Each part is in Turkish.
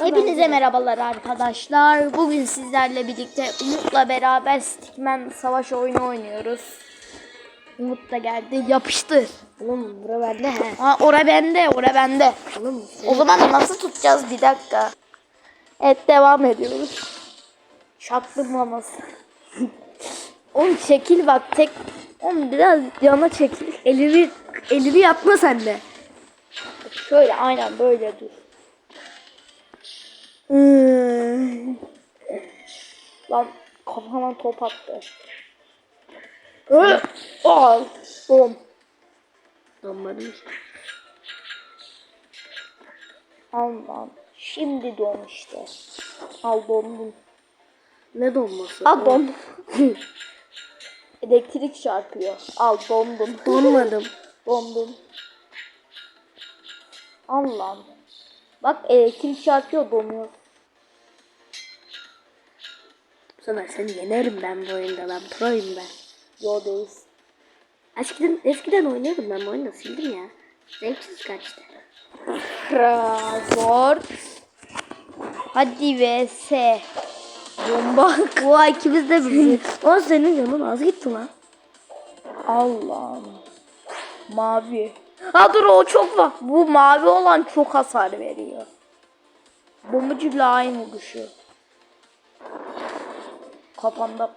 Hepinize merhabalar arkadaşlar. Bugün sizlerle birlikte Umut'la beraber Stickman savaş oyunu oynuyoruz. Umut da geldi. Yapıştır. Oğlum bura bende he. Ha ora bende, ora bende. Oğlum O zaman nasıl tutacağız bir dakika. Evet devam ediyoruz. Çaktırmaması. Oğlum çekil bak tek. Oğlum biraz yana çekil. elini elini yapma sen de. Şöyle aynen böyle dur. Hmm. Lan kafama top attı. Al. Bom. Donmadım. Al lan. Şimdi don işte. Al dondum. Ne donması? Al dondum. Elektrik çarpıyor. Al dondum. Donmadım. Dondum. Al lan. Bak elektrik çarpıyor donuyor. Bu sefer seni yenerim ben bu oyunda. Ben proyum ben. Yo değilsin. Eskiden, eskiden oynuyordum ben bu oyunu sildim ya. Zevksiz kaçtı. Zor. Hadi vs. Bomba. Oha ikimiz de bir. O senin canın az gitti lan. Allah'ım. Mavi. Ha dur o çok var. Bu mavi olan çok hasar veriyor. Bombacıyla aynı vuruşu. Kafanda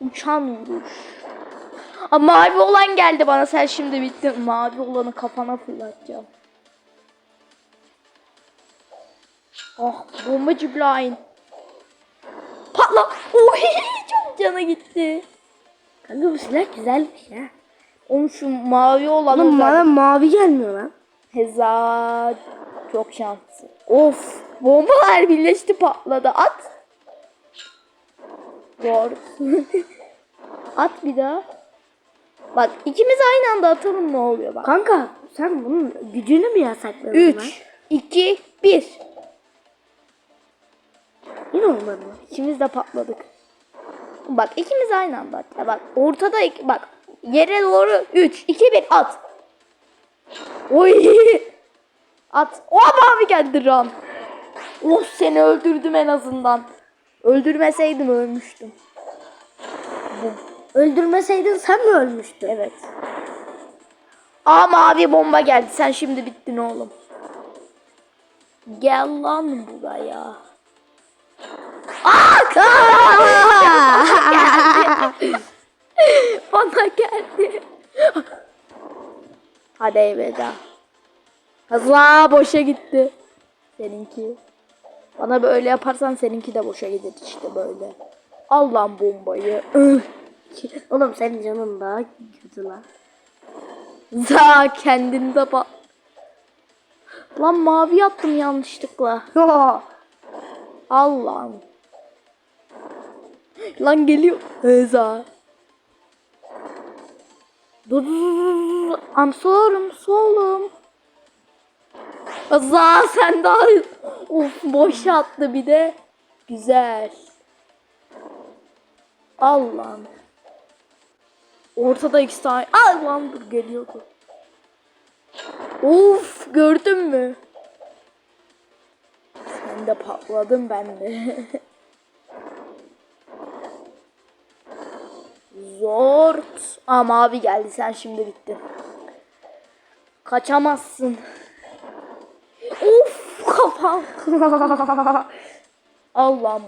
uçan vuruş. Aa, mavi olan geldi bana sen şimdi bittin. Mavi olanı kafana fırlatacağım. Ah bombacı blind. Patla. Oy çok canı gitti. Kanka bu silah güzelmiş ya. Oğlum şu mavi olan Oğlum bana mavi gelmiyor lan. Heza çok şanslı. Of bombalar birleşti patladı. At. Doğru. At bir daha. Bak ikimiz aynı anda atalım ne oluyor bak. Kanka sen bunun gücünü mü yasakladın lan? 3, 2, 1. Yine olmadı? İkimiz de patladık. Bak ikimiz aynı anda at. Ya bak ortada iki, bak yere doğru 3, 2, 1 at. Oy. At. O mavi geldi Ram. Oh seni öldürdüm en azından. Öldürmeseydim ölmüştüm. Öldürmeseydin sen mi ölmüştün? Evet. Aa mavi bomba geldi. Sen şimdi bittin oğlum. Gel lan buraya. Aa! Bana geldi. Hadi elveda. Kaza boşa gitti. Seninki. Bana böyle yaparsan seninki de boşa gider işte böyle. Al lan bombayı. Oğlum senin canın daha kötü lan. Za kendinde bak. Lan mavi yaptım yanlışlıkla. Al lan. Lan geliyor. Za. Dur dur dur, dur. I'm sorry, solum. Za sen daha of boş attı bir de. Güzel. Al lan. Ortada iki tane. Al lan dur geliyordu. Of gördün mü? Sen de patladın ben de. Zort. Aa mavi geldi sen şimdi bittin. Kaçamazsın. Kafam. Allah'ım.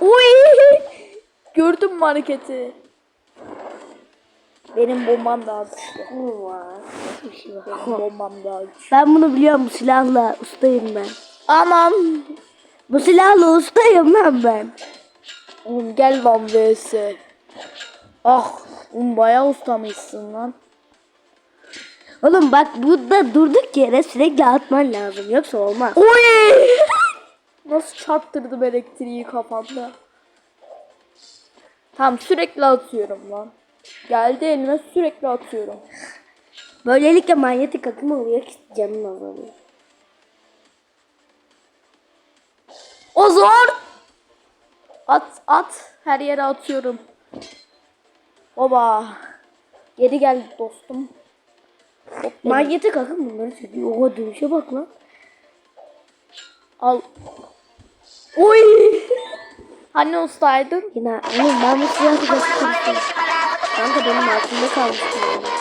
Oy! Gördün mü hareketi? Benim bombam daha güçlü. Benim bombam daha güçlü. Ben bunu biliyorum bu silahla ustayım ben. Anam. Bu silahla ustayım lan ben. Oğlum gel lan vs. Ah. Oğlum bayağı ustamışsın lan. Oğlum bak burada durduk yere sürekli atman lazım yoksa olmaz. Oy! Nasıl çarptırdım elektriği kafamda. Tamam sürekli atıyorum lan. Geldi elime sürekli atıyorum. Böylelikle manyetik akım oluyor ki canın azalıyor. O zor. At at. Her yere atıyorum. Baba. Geri gel dostum. Manyetik akım bunları çekiyor. Oha dönüşe bak lan. Al. Oy. Hani ustaydın? Yine oğlum ben bu nasıl konuşuyorum? Kanka benim altımda kalmıştım. yani.